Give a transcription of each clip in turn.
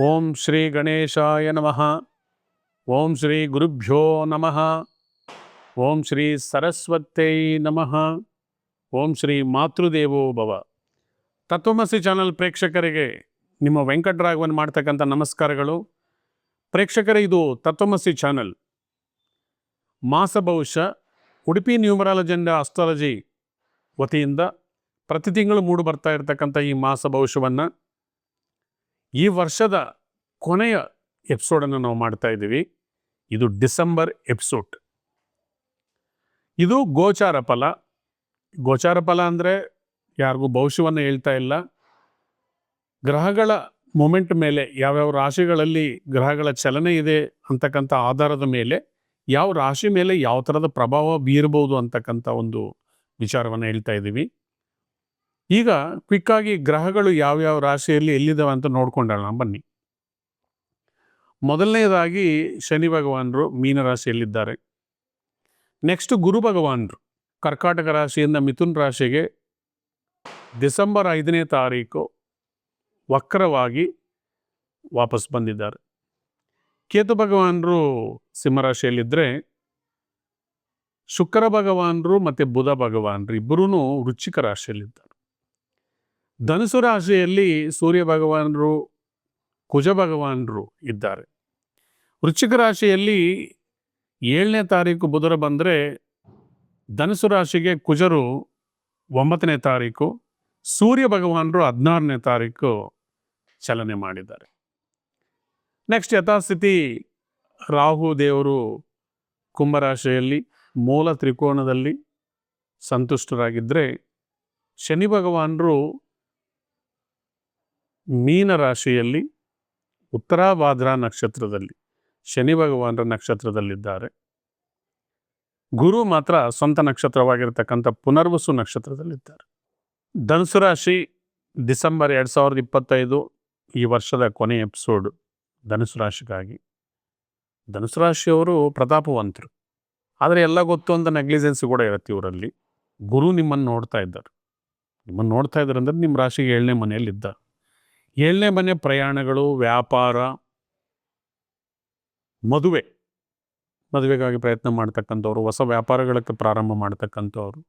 ಓಂ ಶ್ರೀ ಗಣೇಶಾಯ ನಮಃ. ಓಂ ಶ್ರೀ ಗುರುಭ್ಯೋ ನಮಃ. ಓಂ ಶ್ರೀ ಸರಸ್ವತೈ ನಮಃ. ಓಂ ಶ್ರೀ ಮಾತೃದೇವೋ ಭವ. ತತ್ವಮಸಿ ಚಾನಲ್ ಪ್ರೇಕ್ಷಕರಿಗೆ ನಿಮ್ಮ ವೆಂಕಟರಾಘವನ್ ಮಾಡ್ತಕ್ಕಂಥ ನಮಸ್ಕಾರಗಳು. ಪ್ರೇಕ್ಷಕರೇ, ಇದು ತತ್ವಮಸಿ ಚಾನಲ್. ಮಾಸ ಬಹುಶಃ ಉಡುಪಿ ನ್ಯೂಮರಾಲಜಿ ಅಂಡ್ ಅಸ್ಟ್ರಾಲಜಿ ವತಿಯಿಂದ ಪ್ರತಿ ತಿಂಗಳು ಮೂಡು ಬರ್ತಾ ಇರತಕ್ಕಂಥ ಈ ಮಾಸ ಭವಿಷ್ಯವನ್ನು ಈ ವರ್ಷದ ಕೊನೆಯ ಎಪಿಸೋಡನ್ನು ನಾವು ಮಾಡ್ತಾ ಇದ್ದೀವಿ. ಇದು ಡಿಸೆಂಬರ್ ಎಪಿಸೋಡ್. ಇದು ಗೋಚಾರ ಫಲ. ಗೋಚಾರ ಫಲ ಅಂದರೆ ಯಾರಿಗೂ ಭವಿಷ್ಯವನ್ನು ಹೇಳ್ತಾ ಇಲ್ಲ. ಗ್ರಹಗಳ ಮೊಮೆಂಟ್ ಮೇಲೆ ಯಾವ್ಯಾವ ರಾಶಿಗಳಲ್ಲಿ ಗ್ರಹಗಳ ಚಲನೆ ಇದೆ ಅಂತಕ್ಕಂಥ ಆಧಾರದ ಮೇಲೆ ಯಾವ ರಾಶಿ ಮೇಲೆ ಯಾವ ಥರದ ಪ್ರಭಾವ ಬೀರಬಹುದು ಅಂತಕ್ಕಂಥ ಒಂದು ವಿಚಾರವನ್ನು ಹೇಳ್ತಾ ಇದ್ದೀವಿ. ಈಗ ಕ್ವಿಕ್ಕಾಗಿ ಗ್ರಹಗಳು ಯಾವ್ಯಾವ ರಾಶಿಯಲ್ಲಿ ಎಲ್ಲಿದ್ದಾವೆ ಅಂತ ನೋಡ್ಕೊಂಡೋಣ ಬನ್ನಿ. ಮೊದಲನೇದಾಗಿ ಶನಿ ಭಗವಾನರು ಮೀನ ರಾಶಿಯಲ್ಲಿದ್ದಾರೆ. ನೆಕ್ಸ್ಟ್ ಗುರು ಭಗವಾನರು, ಕರ್ಕಾಟಕ ರಾಶಿಯಿಂದ ಮಿಥುನ್ ರಾಶಿಗೆ ಡಿಸೆಂಬರ್ ಐದನೇ ತಾರೀಕು ವಕ್ರವಾಗಿ ವಾಪಸ್ ಬಂದಿದ್ದಾರೆ. ಕೇತು ಭಗವಾನರು ಸಿಂಹರಾಶಿಯಲ್ಲಿದ್ದರೆ ಶುಕ್ರ ಭಗವಾನರು ಮತ್ತು ಬುಧ ಭಗವಾನರು ಇಬ್ಬರೂ ವೃಶ್ಚಿಕ ರಾಶಿಯಲ್ಲಿದ್ದಾರೆ. ಧನುಸು ರಾಶಿಯಲ್ಲಿ ಸೂರ್ಯ ಭಗವಾನರು, ಕುಜ ಭಗವಾನರು ಇದ್ದಾರೆ. ವೃಶ್ಚಿಕ ರಾಶಿಯಲ್ಲಿ ಏಳನೇ ತಾರೀಕು ಬುಧರ ಬಂದರೆ ಧನುಸು ರಾಶಿಗೆ ಕುಜರು ಒಂಬತ್ತನೇ ತಾರೀಕು, ಸೂರ್ಯ ಭಗವಾನರು ಹದಿನಾರನೇ ತಾರೀಕು ಚಲನೆ ಮಾಡಿದ್ದಾರೆ. ನೆಕ್ಸ್ಟ್ ಯಥಾಸ್ಥಿತಿ, ರಾಹು ದೇವರು ಕುಂಭರಾಶಿಯಲ್ಲಿ ಮೂಲ ತ್ರಿಕೋನದಲ್ಲಿ ಸಂತುಷ್ಟರಾಗಿದ್ದರೆ ಶನಿ ಭಗವಾನರು ಮೀನ ರಾಶಿಯಲ್ಲಿ ಉತ್ತರಾಭಾದ್ರ ನಕ್ಷತ್ರದಲ್ಲಿ ಶನಿ ಭಗವಾನರ ನಕ್ಷತ್ರದಲ್ಲಿದ್ದಾರೆ. ಗುರು ಮಾತ್ರ ಸ್ವಂತ ನಕ್ಷತ್ರವಾಗಿರ್ತಕ್ಕಂಥ ಪುನರ್ವಸು ನಕ್ಷತ್ರದಲ್ಲಿದ್ದಾರೆ. ಧನುಸು ರಾಶಿ ಡಿಸೆಂಬರ್ ಎರಡು ಸಾವಿರದ ಇಪ್ಪತ್ತೈದು ಈ ವರ್ಷದ ಕೊನೆಯ ಎಪಿಸೋಡು ಧನುಸು ರಾಶಿಗಾಗಿ. ಧನುಸು ರಾಶಿಯವರು ಪ್ರತಾಪವಂತರು. ಆದರೆ ಎಲ್ಲ ಗೊತ್ತು ಅಂತ ನೆಗ್ಲಿಜೆನ್ಸ್ ಕೂಡ ಇರುತ್ತೆ ಇವರಲ್ಲಿ. ಗುರು ನಿಮ್ಮನ್ನು ನೋಡ್ತಾ ಇದ್ದಾರೆ. ನಿಮ್ಮನ್ನು ನೋಡ್ತಾ ಇದ್ದಾರೆ ಅಂದರೆ ನಿಮ್ಮ ರಾಶಿಗೆ ಏಳನೇ ಮನೆಯಲ್ಲಿದ್ದ ಏಳನೇ ಮನೆ ಪ್ರಯಾಣಗಳು ವ್ಯಾಪಾರ, ಮದುವೆ, ಮದುವೆಗಾಗಿ ಪ್ರಯತ್ನ ಮಾಡ್ತಕ್ಕಂಥವ್ರು, ಹೊಸ ವ್ಯಾಪಾರಗಳಕ್ಕೆ ಪ್ರಾರಂಭ ಮಾಡ್ತಕ್ಕಂಥವ್ರು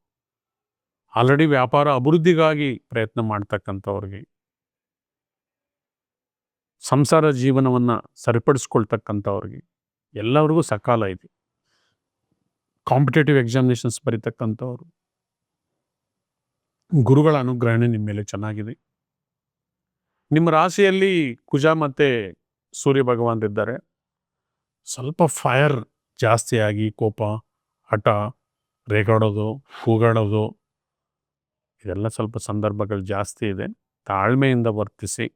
ಆಲ್ರೆಡಿ ವ್ಯಾಪಾರ ಅಭಿವೃದ್ಧಿಗಾಗಿ ಪ್ರಯತ್ನ ಮಾಡ್ತಕ್ಕಂಥವ್ರಿಗೆ, ಸಂಸಾರ ಜೀವನವನ್ನು ಸರಿಪಡಿಸ್ಕೊಳ್ತಕ್ಕಂಥವ್ರಿಗೆ, ಎಲ್ಲರಿಗೂ ಸಕಾಲ ಇದೆ. ಕಾಂಪಿಟೇಟಿವ್ ಎಕ್ಸಾಮಿನೇಷನ್ಸ್ ಬರೀತಕ್ಕಂಥವ್ರು. ಗುರುಗಳ ಅನುಗ್ರಹಣೆ ನಿಮ್ಮ ಮೇಲೆ ಚೆನ್ನಾಗಿದೆ. ನಿಮ್ಮ ರಾಶಿಯಲ್ಲಿ ಕುಜ ಮತ್ತು ಸೂರ್ಯ ಭಗವಾನರಿದ್ದಾರೆ ಸ್ವಲ್ಪ ಫೈರ್ ಜಾಸ್ತಿಯಾಗಿ ಕೋಪ, ಹಠ, ರೇಗಾಡೋದು, ಕೂಗಾಡೋದು, ಇದೆಲ್ಲ ಸ್ವಲ್ಪ ಸಂದರ್ಭಗಳು ಜಾಸ್ತಿ ಇದೆ. ತಾಳ್ಮೆಯಿಂದ ವರ್ತಿಸಿ.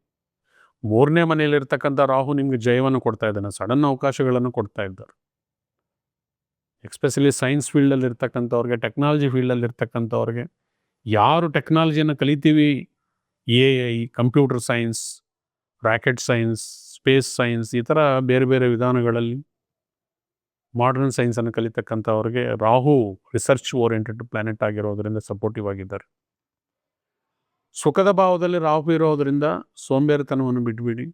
ಮೂರನೇ ಮನೆಯಲ್ಲಿರ್ತಕ್ಕಂಥ ರಾಹು ನಿಮಗೆ ಜಯವನ್ನು ಕೊಡ್ತಾ ಇದ್ದಾನೆ. ಸಡನ್ ಅವಕಾಶಗಳನ್ನು ಕೊಡ್ತಾ ಇದ್ದಾರೆ. ಎಕ್ಸ್ಪೆಷಲಿ ಸೈನ್ಸ್ ಫೀಲ್ಡಲ್ಲಿ ಇರ್ತಕ್ಕಂಥವ್ರಿಗೆ ಟೆಕ್ನಾಲಜಿ ಫೀಲ್ಡಲ್ಲಿ ಇರ್ತಕ್ಕಂಥವ್ರಿಗೆ ಯಾರು ಟೆಕ್ನಾಲಜಿಯನ್ನು ಕಲಿತೀವಿ A I computer science rocket science space science ಈ ಥರ ಬೇರೆ ಬೇರೆ ವಿಧಾನಗಳಲ್ಲಿ ಮಾಡರ್ನ್ ಸೈನ್ಸನ್ನು ಕಲಿತಕ್ಕಂಥವ್ರಿಗೆ ರಾಹು ರಿಸರ್ಚ್ ಓರಿಯೆಂಟೆಡ್ ಪ್ಲಾನೆಟ್ ಆಗಿರೋದರಿಂದ ಸಪೋರ್ಟಿವ್ ಆಗಿದ್ದಾರೆ. ಸುಖದ ಭಾವದಲ್ಲಿ ರಾಹು ಇರೋದರಿಂದ ಸೋಂಬೇರಿತನವನ್ನು ಬಿಟ್ಬಿಡಿ.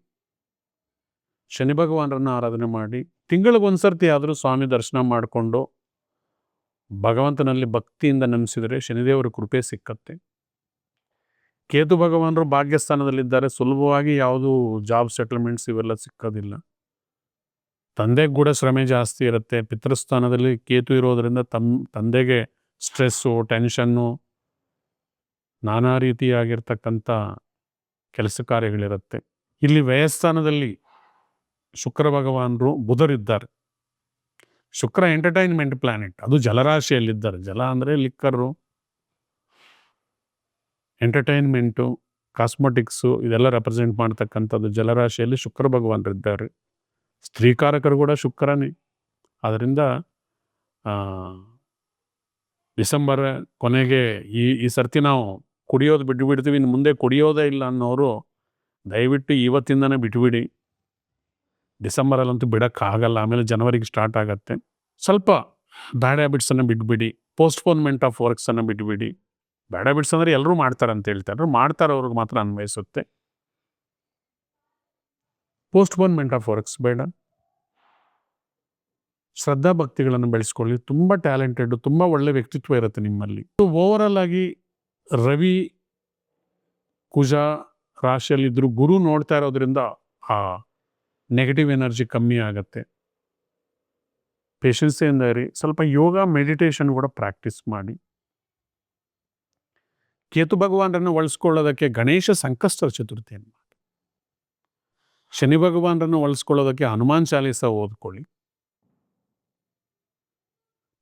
ಶನಿ ಭಗವಾನರನ್ನು ಆರಾಧನೆ ಮಾಡಿ. ತಿಂಗಳಿಗೊಂದ್ಸರ್ತಿ ಆದರೂ ಸ್ವಾಮಿ ದರ್ಶನ ಮಾಡಿಕೊಂಡು ಭಗವಂತನಲ್ಲಿ ಭಕ್ತಿಯಿಂದ ನೆನೆಸಿದರೆ ಶನಿದೇವರ ಕೃಪೆ ಸಿಕ್ಕತ್ತೆ. ಕೇತು ಭಗವಾನರು ಭಾಗ್ಯಸ್ಥಾನದಲ್ಲಿದ್ದಾರೆ. ಸುಲಭವಾಗಿ ಯಾವುದು ಜಾಬ್ ಸೆಟಲ್ಮೆಂಟ್ಸ್ ಇವೆಲ್ಲ ಸಿಕ್ಕೋದಿಲ್ಲ. ತಂದೆಗೆ ಕೂಡ ಶ್ರಮೆ ಜಾಸ್ತಿ ಇರುತ್ತೆ. ಪಿತೃಸ್ಥಾನದಲ್ಲಿ ಕೇತು ಇರೋದರಿಂದ ತಮ್, ತಂದೆಗೆ ಸ್ಟ್ರೆಸ್ಸು, ಟೆನ್ಷನ್ನು ನಾನಾ ರೀತಿಯಾಗಿರ್ತಕ್ಕಂಥ ಕೆಲಸ ಕಾರ್ಯಗಳಿರುತ್ತೆ. ಇಲ್ಲಿ ವ್ಯಯಸ್ಥಾನದಲ್ಲಿ ಶುಕ್ರ ಭಗವಾನರು ಬುಧರಿದ್ದಾರೆ. ಶುಕ್ರ ಎಂಟರ್ಟೈನ್ಮೆಂಟ್ ಪ್ಲಾನೆಟ್. ಅದು ಜಲರಾಶಿಯಲ್ಲಿದ್ದಾರೆ. ಜಲ ಅಂದರೆ ಲಿಕ್ಕರು ಎಂಟರ್ಟೈನ್ಮೆಂಟು ಕಾಸ್ಮೆಟಿಕ್ಸು ಇದೆಲ್ಲ ರೆಪ್ರೆಸೆಂಟ್ ಮಾಡ್ತಕ್ಕಂಥದ್ದು ಜಲರಾಶಿಯಲ್ಲಿ ಶುಕ್ರ ಭಗವಾನರಿದ್ದಾರೆ. ಸ್ತ್ರೀಕಾರಕರು ಕೂಡ ಶುಕ್ರನೇ. ಅದರಿಂದ ಡಿಸೆಂಬರ್ ಕೊನೆಗೆ ಈ ಈ ಸರ್ತಿ ನಾವು ಕುಡಿಯೋದು ಬಿಟ್ಟು ಬಿಡ್ತೀವಿ ಇನ್ನು ಮುಂದೆ ಕುಡಿಯೋದೇ ಇಲ್ಲ ಅನ್ನೋರು ದಯವಿಟ್ಟು ಇವತ್ತಿಂದನೇ ಬಿಟ್ಟುಬಿಡಿ ಡಿಸೆಂಬರಲ್ಲಂತೂ ಬಿಡೋಕ್ಕಾಗಲ್ಲ, ಆಮೇಲೆ ಜನವರಿಗೆ ಸ್ಟಾರ್ಟ್ ಆಗುತ್ತೆ. ಸ್ವಲ್ಪ ಬ್ಯಾಡ್ ಹ್ಯಾಬಿಟ್ಸನ್ನು ಬಿಟ್ಬಿಡಿ ಪೋಸ್ಟ್ಪೋನ್ಮೆಂಟ್ ಆಫ್ ವರ್ಕ್ಸನ್ನು ಬಿಟ್ಬಿಡಿ. ಬ್ಯಾಡ್ ಬಿಡ್ಸಂದ್ರೆ ಎಲ್ಲರೂ ಮಾಡ್ತಾರೆ ಅಂತ ಹೇಳ್ತಾರೆ ಮಾಡ್ತಾರೆ ಅವ್ರಿಗೆ ಮಾತ್ರ ಅನ್ವಯಿಸುತ್ತೆ. ಪೋಸ್ಟ್ಪೋನ್ಮೆಂಟ್ ಆಫ್ ವರ್ಕ್ಸ್ ಬೇಡ. ಶ್ರದ್ಧಾ ಭಕ್ತಿಗಳನ್ನು ಬೆಳೆಸ್ಕೊಳ್ಳಿ. ತುಂಬ ಟ್ಯಾಲೆಂಟೆಡ್ ತುಂಬ ಒಳ್ಳೆ ವ್ಯಕ್ತಿತ್ವ ಇರುತ್ತೆ ನಿಮ್ಮಲ್ಲಿ. ಓವರಾಲ್ ಆಗಿ ರವಿ, ಕುಜ ರಾಶಿಯಲ್ಲಿದ್ದರೂ ಗುರು ನೋಡ್ತಾ ಇರೋದ್ರಿಂದ ಆ ನೆಗೆಟಿವ್ ಎನರ್ಜಿ ಕಮ್ಮಿ ಆಗುತ್ತೆ. ಪೇಷನ್ಸಿಂದ ಇರಿ. ಸ್ವಲ್ಪ ಯೋಗ ಮೆಡಿಟೇಷನ್ ಕೂಡ ಪ್ರಾಕ್ಟೀಸ್ ಮಾಡಿ. ಕೇತು ಭಗವಾನರನ್ನು ಒಳಸ್ಕೊಳ್ಳೋದಕ್ಕೆ ಗಣೇಶ ಸಂಕಷ್ಟ ಚತುರ್ಥಿಯನ್ನು ಮಾಡಿ ಶನಿ ಭಗವಾನರನ್ನು ಒಳಸ್ಕೊಳ್ಳೋದಕ್ಕೆ ಹನುಮಾನ್ ಚಾಲೀಸ ಓದ್ಕೊಳ್ಳಿ.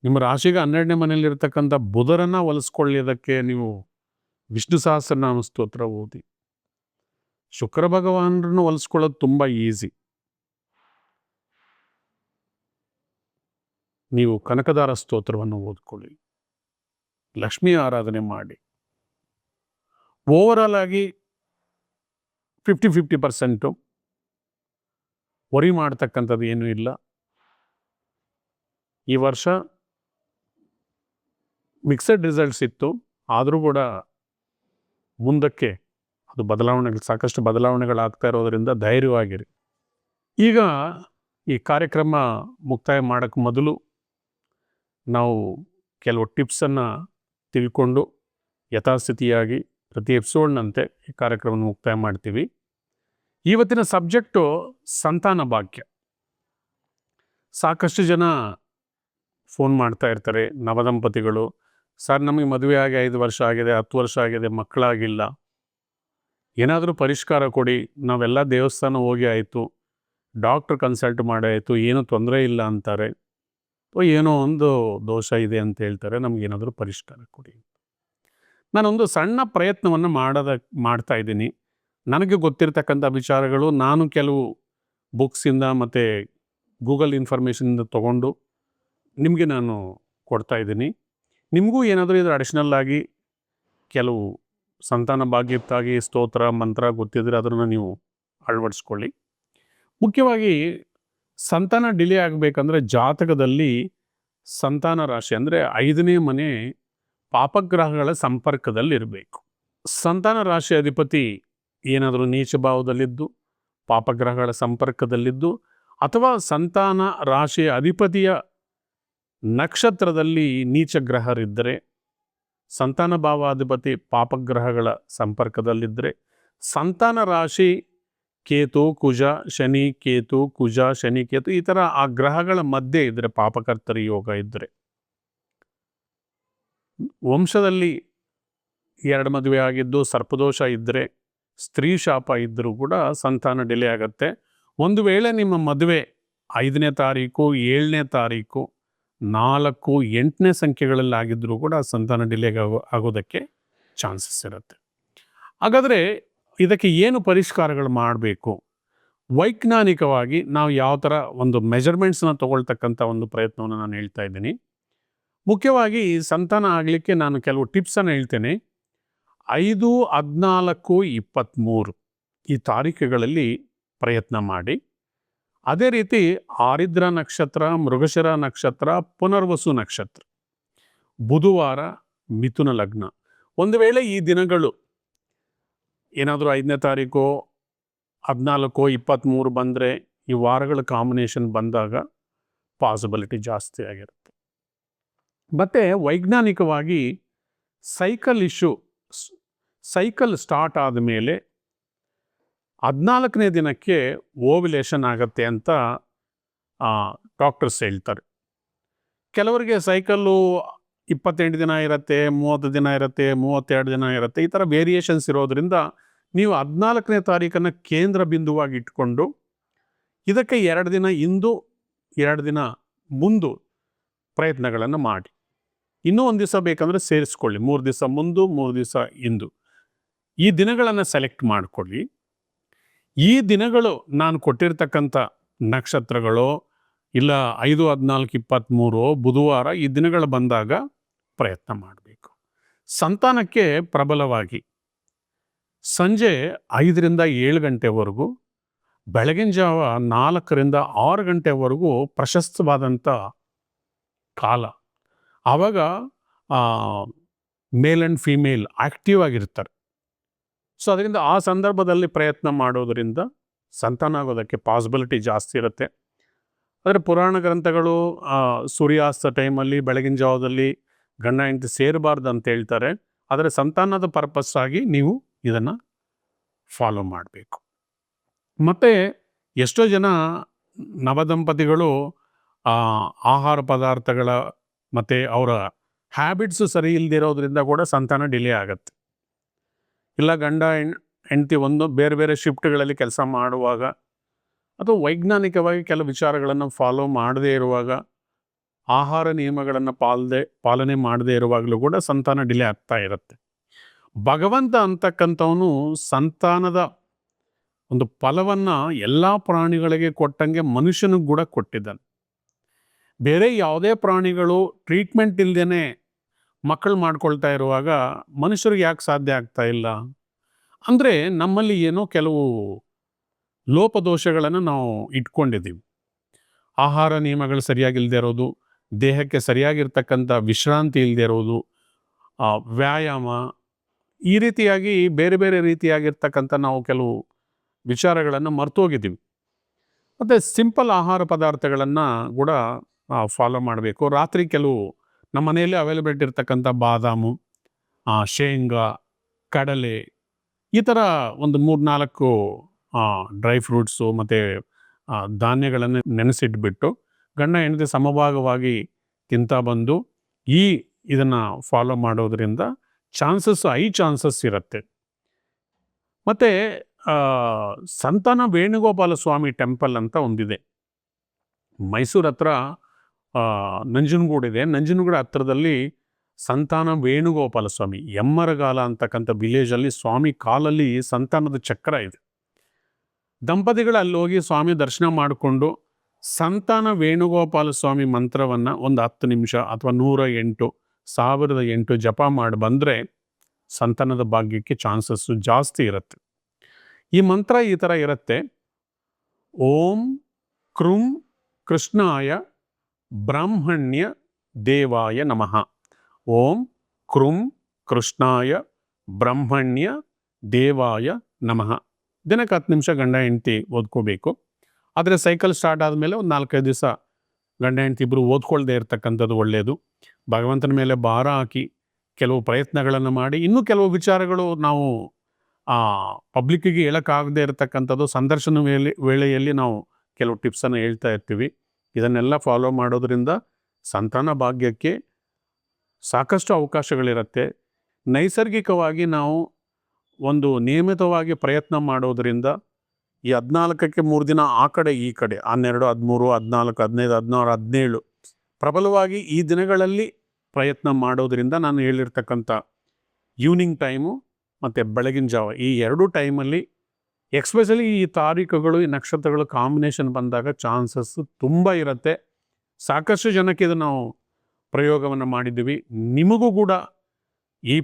ನಿಮ್ಮ ರಾಶಿಗೆ ಹನ್ನೆರಡನೇ ಮನೆಯಲ್ಲಿರ್ತಕ್ಕಂಥ ಬುಧರನ್ನ ಒಲಿಸ್ಕೊಳ್ಳೋದಕ್ಕೆ ನೀವು ವಿಷ್ಣು ಸಹಸ್ರನಾಮ ಸ್ತೋತ್ರ ಓದಿ. ಶುಕ್ರ ಭಗವಾನರನ್ನು ಒಲಿಸ್ಕೊಳ್ಳೋದು ತುಂಬ ಈಸಿ. ನೀವು ಕನಕದಾರ ಸ್ತೋತ್ರವನ್ನು ಓದ್ಕೊಳ್ಳಿ. ಲಕ್ಷ್ಮಿ ಆರಾಧನೆ ಮಾಡಿ. ಓವರಾಲ್ ಆಗಿ ಫಿಫ್ಟಿ ಫಿಫ್ಟಿ ಪರ್ಸೆಂಟು ವರಿ ಮಾಡ್ತಕ್ಕಂಥದ್ದು ಏನೂ ಇಲ್ಲ. ಈ ವರ್ಷ ಮಿಕ್ಸಡ್ ರಿಸಲ್ಟ್ಸ್ ಇತ್ತು. ಆದರೂ ಕೂಡ ಮುಂದಕ್ಕೆ ಅದು ಬದಲಾವಣೆಗಳು, ಸಾಕಷ್ಟು ಬದಲಾವಣೆಗಳಾಗ್ತಾ ಇರೋದರಿಂದ ಧೈರ್ಯವಾಗಿರಿ. ಈಗ ಈ ಕಾರ್ಯಕ್ರಮ ಮುಕ್ತಾಯ ಮಾಡೋಕ್ಕೆ ಮೊದಲು ನಾವು ಕೆಲವು ಟಿಪ್ಸನ್ನು ತಿಳ್ಕೊಂಡು ಯಥಾಸ್ಥಿತಿಯಾಗಿ ಪ್ರತಿ ಎಪಿಸೋಡ್ನಂತೆ ಈ ಕಾರ್ಯಕ್ರಮವನ್ನು ಮುಕ್ತಾಯ ಮಾಡ್ತೀವಿ. ಇವತ್ತಿನ ಸಬ್ಜೆಕ್ಟು ಸಂತಾನ ಭಾಗ್ಯ. ಸಾಕಷ್ಟು ಜನ ಫೋನ್ ಮಾಡ್ತಾ ಇರ್ತಾರೆ, ನವದಂಪತಿಗಳು. ಸರ್, ನಮಗೆ ಮದುವೆ ಆಗಿ ಐದು ವರ್ಷ ಆಗಿದೆ, ಹತ್ತು ವರ್ಷ ಆಗಿದೆ, ಮಕ್ಕಳಾಗಿಲ್ಲ. ಏನಾದರೂ ಪರಿಷ್ಕಾರ ಕೊಡಿ, ನಾವೆಲ್ಲ ದೇವಸ್ಥಾನ ಹೋಗಿ ಆಯಿತು. ಡಾಕ್ಟ್ರ್ ಕನ್ಸಲ್ಟ್ ಮಾಡಾಯಿತು, ಏನೂ ತೊಂದರೆ ಇಲ್ಲ ಅಂತಾರೆ. ಏನೋ ಒಂದು ದೋಷ ಇದೆ ಅಂತ ಹೇಳ್ತಾರೆ ನಮಗೇನಾದರೂ ಪರಿಷ್ಕಾರ ಕೊಡಿ. ನಾನೊಂದು ಸಣ್ಣ ಪ್ರಯತ್ನವನ್ನು ಮಾಡದ, ಮಾಡ್ತಾ ಇದ್ದೀನಿ. ನನಗೆ ಗೊತ್ತಿರತಕ್ಕಂಥ ವಿಚಾರಗಳು ನಾನು ಕೆಲವು ಬುಕ್ಸಿಂದ ಮತ್ತು ಗೂಗಲ್ ಇನ್ಫಾರ್ಮೇಷನಿಂದ ತೊಗೊಂಡು ನಿಮಗೆ ನಾನು ಕೊಡ್ತಾ ಇದ್ದೀನಿ. ನಿಮಗೂ ಏನಾದರೂ ಇದ್ರ ಅಡಿಷ್ನಲ್ ಆಗಿ ಕೆಲವು ಸಂತಾನ ಭಾಗ್ಯಕ್ಕಾಗಿ ಸ್ತೋತ್ರ, ಮಂತ್ರ ಗೊತ್ತಿದ್ರೆ ಅದನ್ನು ನೀವು ಅಳವಡಿಸ್ಕೊಳ್ಳಿ. ಮುಖ್ಯವಾಗಿ ಸಂತಾನ ಡಿಲೇ ಆಗಬೇಕಂದ್ರೆ ಜಾತಕದಲ್ಲಿ ಸಂತಾನ ರಾಶಿ ಅಂದರೆ ಐದನೇ ಮನೆ ಪಾಪಗ್ರಹಗಳ ಸಂಪರ್ಕದಲ್ಲಿರಬೇಕು. ಸಂತಾನ ರಾಶಿ ಅಧಿಪತಿ ಏನಾದರೂ ನೀಚ ಭಾವದಲ್ಲಿದ್ದು, ಪಾಪಗ್ರಹಗಳ ಸಂಪರ್ಕದಲ್ಲಿದ್ದು, ಅಥವಾ ಸಂತಾನ ರಾಶಿಯ ಅಧಿಪತಿಯ ನಕ್ಷತ್ರದಲ್ಲಿ ನೀಚ ಗ್ರಹರಿದ್ದರೆ, ಸಂತಾನ ಭಾವಾಧಿಪತಿ ಪಾಪಗ್ರಹಗಳ ಸಂಪರ್ಕದಲ್ಲಿದ್ದರೆ ಸಂತಾನ ರಾಶಿ ಕೇತು, ಕುಜ, ಶನಿ, ಕೇತು, ಕುಜ, ಶನಿ, ಕೇತು ಈ ಥರ ಆ ಗ್ರಹಗಳ ಮಧ್ಯೆ ಇದ್ದರೆ ಪಾಪಕರ್ತರಿ ಯೋಗ ಇದ್ದರೆ ವಂಶದಲ್ಲಿ ಎರಡು ಮದುವೆ ಆಗಿದ್ದು, ಸರ್ಪದೋಷ ಇದ್ದರೆ ಸ್ತ್ರೀ ಶಾಪ ಇದ್ದರೂ ಕೂಡ ಸಂತಾನ ಡಿಲೇ ಆಗುತ್ತೆ. ಒಂದು ವೇಳೆ ನಿಮ್ಮ ಮದುವೆ ಐದನೇ ತಾರೀಕು, ಏಳನೇ ತಾರೀಕು, ನಾಲ್ಕು, ಎಂಟನೇ ಸಂಖ್ಯೆಗಳಲ್ಲಿ ಆಗಿದ್ದರೂ ಕೂಡ ಸಂತಾನ ಡಿಲೇ ಆಗೋ, ಆಗೋದಕ್ಕೆ ಚಾನ್ಸಸ್ ಇರುತ್ತೆ. ಹಾಗಾದರೆ ಇದಕ್ಕೆ ಏನು ಪರಿಷ್ಕಾರಗಳು ಮಾಡಬೇಕು? ವೈಜ್ಞಾನಿಕವಾಗಿ ನಾವು ಯಾವ ಥರ ಒಂದು ಮೆಜರ್ಮೆಂಟ್ಸನ್ನ ತಗೊಳ್ತಕ್ಕಂಥ ಒಂದು ಪ್ರಯತ್ನವನ್ನು ನಾನು ಹೇಳ್ತಾ ಇದ್ದೀನಿ. ಮುಖ್ಯವಾಗಿ ಸಂತಾನ ಆಗಲಿಕ್ಕೆ ನಾನು ಕೆಲವು ಟಿಪ್ಸನ್ನು ಹೇಳ್ತೇನೆ. ಐದು, ಹದಿನಾಲ್ಕು ಇಪ್ಪತ್ತ್ಮೂರು ಈ ತಾರೀಖುಗಳಲ್ಲಿ ಪ್ರಯತ್ನ ಮಾಡಿ. ಅದೇ ರೀತಿ ಆರಿದ್ರ ನಕ್ಷತ್ರ, ಮೃಗಶಿರ ನಕ್ಷತ್ರ, ಪುನರ್ವಸು ನಕ್ಷತ್ರ, ಬುಧವಾರ, ಮಿಥುನ ಲಗ್ನ. ಒಂದು ವೇಳೆ ಈ ದಿನಗಳು ಏನಾದರೂ ಐದನೇ ತಾರೀಕು, ಹದಿನಾಲ್ಕು ಇಪ್ಪತ್ತ್ಮೂರು ಬಂದರೆ ಈ ವಾರಗಳ ಕಾಂಬಿನೇಷನ್ ಬಂದಾಗ ಪಾಸಿಬಿಲಿಟಿ ಜಾಸ್ತಿ ಆಗಿರುತ್ತೆ. ಮತ್ತು ವೈಜ್ಞಾನಿಕವಾಗಿ ಸೈಕಲ್ ಇಶ್ಯೂ ಸೈಕಲ್ ಸ್ಟಾರ್ಟ್ ಆದ ಮೇಲೆ ಹದಿನಾಲ್ಕನೇ ದಿನಕ್ಕೆ ಓವಿಲೇಷನ್ ಆಗತ್ತೆ ಅಂತ ಡಾಕ್ಟರ್ಸ್ ಹೇಳ್ತಾರೆ. ಕೆಲವರಿಗೆ ಸೈಕಲ್ಲು ಇಪ್ಪತ್ತೆಂಟು ದಿನ ಇರುತ್ತೆ, ಮೂವತ್ತು ದಿನ ಇರುತ್ತೆ, ಮೂವತ್ತೆರಡು ದಿನ ಇರುತ್ತೆ, ಈ ಥರ ವೇರಿಯೇಷನ್ಸ್ ಇರೋದರಿಂದ ನೀವು ಹದಿನಾಲ್ಕನೇ ತಾರೀಕನ್ನು ಕೇಂದ್ರ ಬಿಂದುವಾಗಿ ಇಟ್ಕೊಂಡು ಇದಕ್ಕೆ ಎರಡು ದಿನ ಇಂದು, ಎರಡು ದಿನ ಮುಂದು ಪ್ರಯತ್ನಗಳನ್ನು ಮಾಡಿ. ಇನ್ನೂ ಒಂದು ದಿವಸ ಬೇಕಂದರೆ ಸೇರಿಸ್ಕೊಳ್ಳಿ. ಮೂರು ದಿವಸ ಮುಂದು, ಮೂರು ದಿವಸ ಇಂದು. ಈ ದಿನಗಳನ್ನು ಸೆಲೆಕ್ಟ್ ಮಾಡಿಕೊಳ್ಳಿ. ಈ ದಿನಗಳು ನಾನು ಕೊಟ್ಟಿರ್ತಕ್ಕಂಥ ನಕ್ಷತ್ರಗಳು, ಇಲ್ಲ ಐದು, ಹದಿನಾಲ್ಕು ಇಪ್ಪತ್ತ್ಮೂರು ಬುಧವಾರ ಈ ದಿನಗಳು ಬಂದಾಗ ಪ್ರಯತ್ನ ಮಾಡಬೇಕು. ಸಂತಾನಕ್ಕೆ ಪ್ರಬಲವಾಗಿ. ಸಂಜೆ ಐದರಿಂದ ಏಳು ಗಂಟೆವರೆಗೂ, ಬೆಳಗಿನ ಜಾವ ನಾಲ್ಕರಿಂದ ಆರು ಗಂಟೆವರೆಗೂ ಪ್ರಶಸ್ತವಾದಂಥ ಕಾಲ. ಆವಾಗ ಮೇಲ್ ಆ್ಯಂಡ್ ಫೀಮೇಲ್ ಆ್ಯಕ್ಟಿವ್ ಆಗಿರ್ತಾರೆ. ಸೊ ಅದರಿಂದ ಆ ಸಂದರ್ಭದಲ್ಲಿ ಪ್ರಯತ್ನ ಮಾಡೋದರಿಂದ ಸಂತಾನ ಆಗೋದಕ್ಕೆ ಪಾಸಿಬಿಲಿಟಿ ಜಾಸ್ತಿ ಇರುತ್ತೆ. ಆದರೆ ಪುರಾಣ ಗ್ರಂಥಗಳು ಸೂರ್ಯಾಸ್ತ ಟೈಮಲ್ಲಿ ಬೆಳಗಿನ ಜಾವದಲ್ಲಿ ಗಂಡ, ಹೆಂಡತಿ ಸೇರಬಾರ್ದು ಅಂತ ಹೇಳ್ತಾರೆ. ಆದರೆ ಸಂತಾನದ ಪರ್ಪಸ್ ಆಗಿ ನೀವು ಇದನ್ನು ಫಾಲೋ ಮಾಡಬೇಕು. ಮತ್ತು ಎಷ್ಟೋ ಜನ ನವದಂಪತಿಗಳು ಆಹಾರ ಪದಾರ್ಥಗಳ ಮತ್ತು ಅವರ ಹ್ಯಾಬಿಟ್ಸು ಸರಿ ಇಲ್ದಿರೋದ್ರಿಂದ ಕೂಡ ಸಂತಾನ ಡಿಲೇ ಆಗುತ್ತೆ. ಇಲ್ಲ ಗಂಡ ಹೆಂಡತಿ ಒಂದು ಬೇರೆ ಬೇರೆ ಶಿಫ್ಟ್ಗಳಲ್ಲಿ ಕೆಲಸ ಮಾಡುವಾಗ ಅಥವಾ ವೈಜ್ಞಾನಿಕವಾಗಿ ಕೆಲವು ವಿಚಾರಗಳನ್ನು ಫಾಲೋ ಮಾಡದೇ ಇರುವಾಗ, ಆಹಾರ ನಿಯಮಗಳನ್ನು ಪಾಲದೆ, ಪಾಲನೆ ಮಾಡದೇ ಇರುವಾಗಲೂ ಕೂಡ ಸಂತಾನ ಡಿಲೇ ಆಗ್ತಾ ಇರುತ್ತೆ. ಭಗವಂತ ಅಂತಕ್ಕಂಥವನು ಸಂತಾನದ ಒಂದು ಫಲವನ್ನು ಎಲ್ಲ ಪ್ರಾಣಿಗಳಿಗೆ ಕೊಟ್ಟಂಗೆ ಮನುಷ್ಯನಿಗೂ ಕೂಡ ಕೊಟ್ಟಿದ್ದಾನೆ. ಬೇರೆ ಯಾವುದೇ ಪ್ರಾಣಿಗಳು ಟ್ರೀಟ್ಮೆಂಟ್ ಇಲ್ಲದೇ ಮಕ್ಕಳು ಮಾಡ್ಕೊಳ್ತಾ ಇರುವಾಗ ಮನುಷ್ಯರಿಗೆ ಯಾಕೆ ಸಾಧ್ಯ ಆಗ್ತಾ ಇಲ್ಲ? ಅಂದರೆ ನಮ್ಮಲ್ಲಿ ಏನೋ ಕೆಲವು ಲೋಪದೋಷಗಳನ್ನು ನಾವು ಇಟ್ಕೊಂಡಿದ್ದೀವಿ. ಆಹಾರ ನಿಯಮಗಳು ಸರಿಯಾಗಿಲ್ಲದೆ ಇರೋದು, ದೇಹಕ್ಕೆ ಸರಿಯಾಗಿರ್ತಕ್ಕಂಥ ವಿಶ್ರಾಂತಿ ಇಲ್ಲದೆ ಇರೋದು ವ್ಯಾಯಾಮ, ಈ ರೀತಿಯಾಗಿ ಬೇರೆ ಬೇರೆ ರೀತಿಯಾಗಿರ್ತಕ್ಕಂಥ ನಾವು ಕೆಲವು ವಿಚಾರಗಳನ್ನು ಮರ್ತೋಗಿದ್ದೀವಿ. ಮತ್ತು ಸಿಂಪಲ್ ಆಹಾರ ಪದಾರ್ಥಗಳನ್ನು ಕೂಡ ಫಾಲೋ ಮಾಡಬೇಕು. ರಾತ್ರಿ ಕೆಲವು ನಮ್ಮ ಮನೆಯಲ್ಲಿ ಅವೈಲೇಬಿಲಿಟಿ ಇರ್ತಕ್ಕಂಥ ಬಾದಾಮು ಶೇಂಗಾ, ಕಡಲೆ ಈ ಥರ ಒಂದು ಮೂರು ನಾಲ್ಕು ಡ್ರೈ ಫ್ರೂಟ್ಸು ಮತ್ತು ಧಾನ್ಯಗಳನ್ನು ನೆನೆಸಿಟ್ಬಿಟ್ಟು ಗಂಡ ಹೆಂಡತಿ ಸಮಭಾಗವಾಗಿ ತಿಂತಾ ಬಂದು ಈ ಇದನ್ನು ಫಾಲೋ ಮಾಡೋದರಿಂದ ಚಾನ್ಸಸ್ ಐ ಚಾನ್ಸಸ್ ಇರುತ್ತೆ. ಮತ್ತು ಸಂತಾನ ವೇಣುಗೋಪಾಲ ಸ್ವಾಮಿ ಟೆಂಪಲ್ ಅಂತ ಒಂದಿದೆ. ಮೈಸೂರು ಹತ್ರ ನಂಜನಗೂಡಿದೆ ನಂಜನಗೂಡು ಹತ್ತಿರದಲ್ಲಿ ಸಂತಾನ ವೇಣುಗೋಪಾಲ ಸ್ವಾಮಿ, ಎಮ್ಮರಗಾಲ ಅಂತಕ್ಕಂಥ ವಿಲೇಜಲ್ಲಿ ಸ್ವಾಮಿ ಕಾಲಲ್ಲಿ ಸಂತಾನದ ಚಕ್ರ ಇದೆ. ದಂಪತಿಗಳು ಅಲ್ಲಿ ಹೋಗಿ ಸ್ವಾಮಿ ದರ್ಶನ ಮಾಡಿಕೊಂಡು ಸಂತಾನ ವೇಣುಗೋಪಾಲ ಸ್ವಾಮಿ ಮಂತ್ರವನ್ನು ಒಂದು ಹತ್ತು ನಿಮಿಷ ಅಥವಾ ನೂರ ಎಂಟು, ಸಾವಿರದ ಎಂಟು ಜಪ ಮಾಡಿ ಬಂದರೆ ಸಂತಾನದ ಭಾಗ್ಯಕ್ಕೆ ಚಾನ್ಸಸ್ಸು ಜಾಸ್ತಿ ಇರುತ್ತೆ. ಈ ಮಂತ್ರ ಈ ಥರ ಇರುತ್ತೆ. ಓಂ ಕೃಂ ಕೃಷ್ಣಾಯ ಬ್ರಾಹ್ಮಣ್ಯ ದೇವಾಯ ನಮಃ. ಓಂ ಕೃಂ ಕೃಷ್ಣಾಯ ಬ್ರಾಹ್ಮಣ್ಯ ದೇವಾಯ ನಮಃ. ದಿನಕ್ಕೆ ಹತ್ತು ನಿಮಿಷ ಗಂಡ ಹೆಂಡತಿ ಓದ್ಕೋಬೇಕು. ಆದರೆ ಸೈಕಲ್ ಸ್ಟಾರ್ಟ್ ಆದಮೇಲೆ ಒಂದು ನಾಲ್ಕೈದು ದಿವಸ ಗಂಡ ಹೆಂಡತಿ ಇಬ್ಬರು ಓದ್ಕೊಳ್ಳದೆ ಇರತಕ್ಕಂಥದ್ದು ಒಳ್ಳೆಯದು ಭಗವಂತನ ಮೇಲೆ ಭಾರ ಹಾಕಿ ಕೆಲವು ಪ್ರಯತ್ನಗಳನ್ನು ಮಾಡಿ, ಇನ್ನೂ ಕೆಲವು ವಿಚಾರಗಳು ನಾವು ಪಬ್ಲಿಕ್ಕಿಗೆ ಹೇಳೋಕ್ಕಾಗದೇ ಇರತಕ್ಕಂಥದ್ದು, ಸಂದರ್ಶನ ವೇಳೆ, ವೇಳೆಯಲ್ಲಿ ನಾವು ಕೆಲವು ಟಿಪ್ಸನ್ನು ಹೇಳ್ತಾ ಇರ್ತೀವಿ. ಇದನ್ನೆಲ್ಲ ಫಾಲೋ ಮಾಡೋದ್ರಿಂದ ಸಂತಾನ ಭಾಗ್ಯಕ್ಕೆ ಸಾಕಷ್ಟು ಅವಕಾಶಗಳಿರುತ್ತೆ. ನೈಸರ್ಗಿಕವಾಗಿ ನಾವು ಒಂದು ನಿಯಮಿತವಾಗಿ ಪ್ರಯತ್ನ ಮಾಡೋದರಿಂದ ಈ ಹದಿನಾಲ್ಕಕ್ಕೆ ಮೂರು ದಿನ ಆ ಕಡೆ, ಈ ಕಡೆ, ಹನ್ನೆರಡು, ಹದಿಮೂರು, ಹದಿನಾಲ್ಕು, ಹದಿನೈದು, ಹದಿನಾರು, ಹದಿನೇಳು ಪ್ರಬಲವಾಗಿ ಈ ದಿನಗಳಲ್ಲಿ ಪ್ರಯತ್ನ ಮಾಡೋದರಿಂದ ನಾನು ಹೇಳಿರ್ತಕ್ಕಂಥ ಈವ್ನಿಂಗ್ ಟೈಮು ಮತ್ತು ಬೆಳಗಿನ ಜಾವ ಈ ಎರಡೂ ಟೈಮಲ್ಲಿ ಎಕ್ಸ್ಪೆಷಲಿ ಈ ತಾರೀಕುಗಳು, ಈ ನಕ್ಷತ್ರಗಳು ಕಾಂಬಿನೇಷನ್ ಬಂದಾಗ ಚಾನ್ಸಸ್ ತುಂಬ ಇರುತ್ತೆ. ಸಾಕಷ್ಟು ಜನಕ್ಕೆ ಇದು ನಾವು ಪ್ರಯೋಗವನ್ನು ಮಾಡಿದ್ದೀವಿ. ನಿಮಗೂ ಕೂಡ ಈ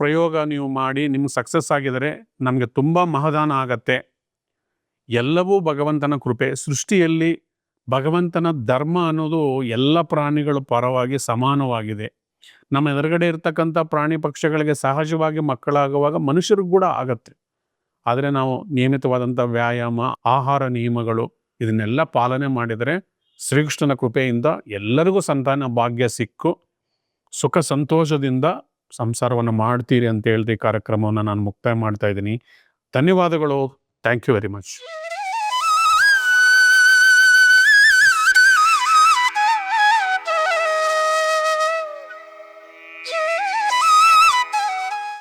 ಪ್ರಯೋಗ ನೀವು ಮಾಡಿ, ನಿಮ್ಗೆ ಸಕ್ಸಸ್ ಆಗಿದರೆ ನಮಗೆ ತುಂಬ ಮಹದಾನ ಆಗತ್ತೆ. ಎಲ್ಲವೂ ಭಗವಂತನ ಕೃಪೆ. ಸೃಷ್ಟಿಯಲ್ಲಿ ಭಗವಂತನ ಧರ್ಮ ಅನ್ನೋದು ಎಲ್ಲ ಪ್ರಾಣಿಗಳ ಪರವಾಗಿ ಸಮಾನವಾಗಿದೆ. ನಮ್ಮ ಎದುರುಗಡೆ ಇರ್ತಕ್ಕಂಥ ಪ್ರಾಣಿ ಪಕ್ಷಿಗಳಿಗೆ ಸಹಜವಾಗಿ ಮಕ್ಕಳಾಗುವಾಗ ಮನುಷ್ಯರಿಗೂ ಕೂಡ ಆಗತ್ತೆ. ಆದರೆ ನಾವು ನಿಯಮಿತವಾದಂಥ ವ್ಯಾಯಾಮ, ಆಹಾರ ನಿಯಮಗಳು ಇದನ್ನೆಲ್ಲ ಪಾಲನೆ ಮಾಡಿದರೆ ಶ್ರೀಕೃಷ್ಣನ ಕೃಪೆಯಿಂದ ಎಲ್ಲರಿಗೂ ಸಂತಾನ ಭಾಗ್ಯ ಸಿಕ್ಕು. ಸುಖ ಸಂತೋಷದಿಂದ ಸಂಸಾರವನ್ನು ಮಾಡ್ತೀರಿ ಅಂತ ಹೇಳ್ದೆ ಈ ಕಾರ್ಯಕ್ರಮವನ್ನು ನಾನು ಮುಕ್ತಾಯ ಮಾಡ್ತಾ ಇದ್ದೀನಿ. ಧನ್ಯವಾದಗಳು. Thank you very much.